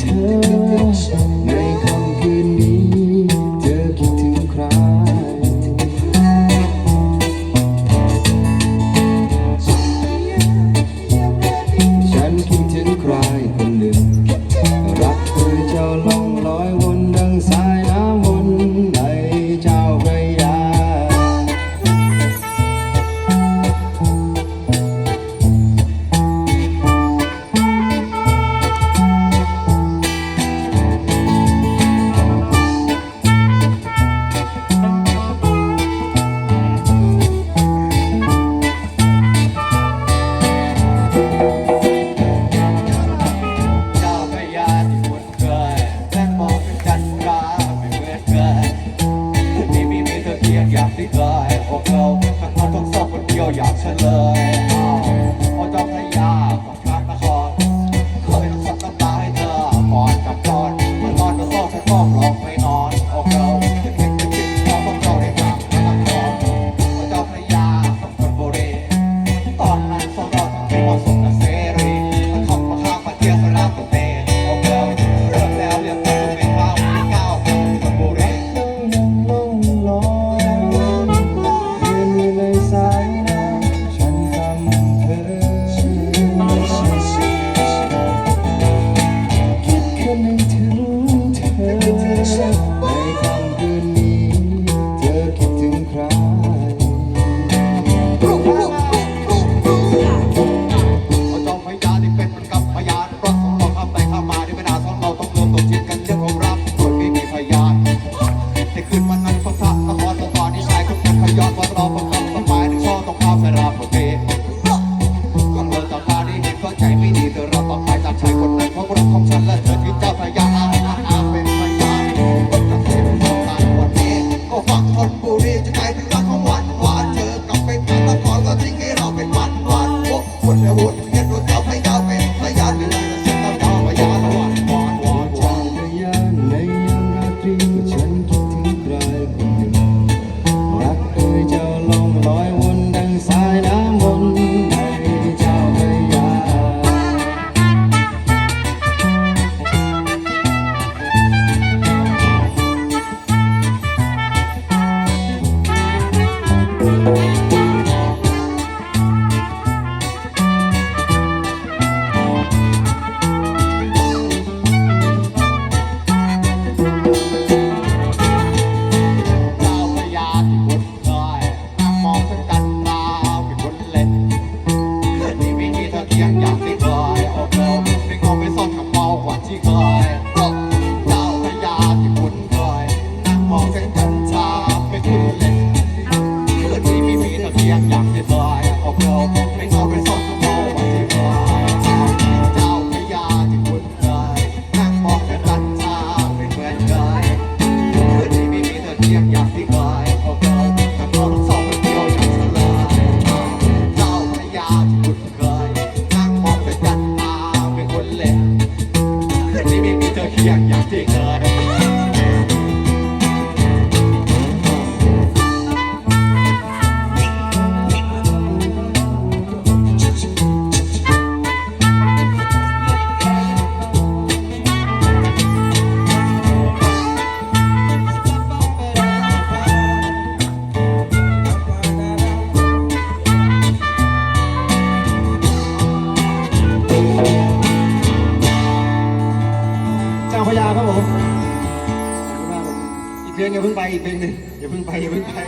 เธอ ในค่ำคืนนี้ เธอคิดถึงใคร ฉันคิดถึงใครคนหนึ่ง รักเธอจะลองลอยวนดังสาย I got get the guy. ของาวพยาครับผมอีกเพลงอย่าเพิ่งไปอีกเพลงหนึ่งอย่าเพิ่งไปอย่าเพิ่งไป